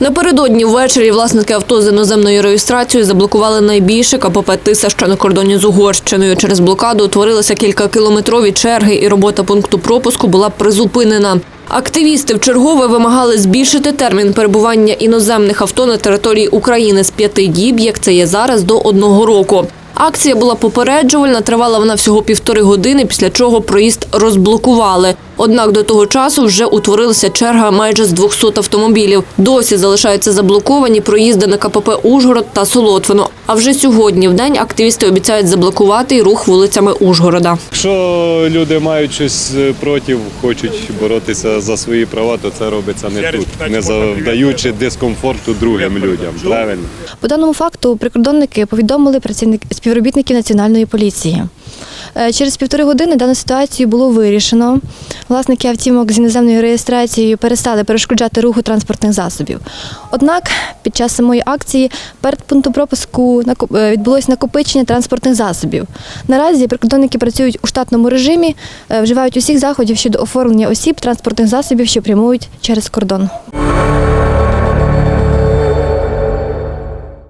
Напередодні ввечері власники авто з іноземною реєстрацією заблокували найбільше КПП Тиса, що на кордоні з Угорщиною. Через блокаду утворилися кількакілометрові черги, і робота пункту пропуску була призупинена. Активісти вчергове вимагали збільшити термін перебування іноземних авто на території України з п'яти діб, як це є зараз, до одного року. Акція була попереджувальна, тривала вона всього півтори години, після чого проїзд розблокували. Однак до того часу вже утворилася черга майже з 200 автомобілів. Досі залишаються заблоковані проїзди на КПП Ужгород та Солотвино. А вже сьогодні в день активісти обіцяють заблокувати й рух вулицями Ужгорода. Якщо люди мають щось е, проти, хочуть боротися за свої права, то це робиться не тут, не завдаючи дискомфорту другим людям. Правильно? По даному факту прикордонники повідомили співробітників національної поліції. Е, Через півтори години дану ситуацію було вирішено. Власники автівок з іноземною реєстрацією перестали перешкоджати руху транспортних засобів. Однак під час самої акції перед пунктом пропуску е, відбулось накопичення транспортних засобів. Наразі прикордонники працюють у штатному режимі, е, вживають усіх заходів щодо оформлення осіб транспортних засобів, що прямують через кордон.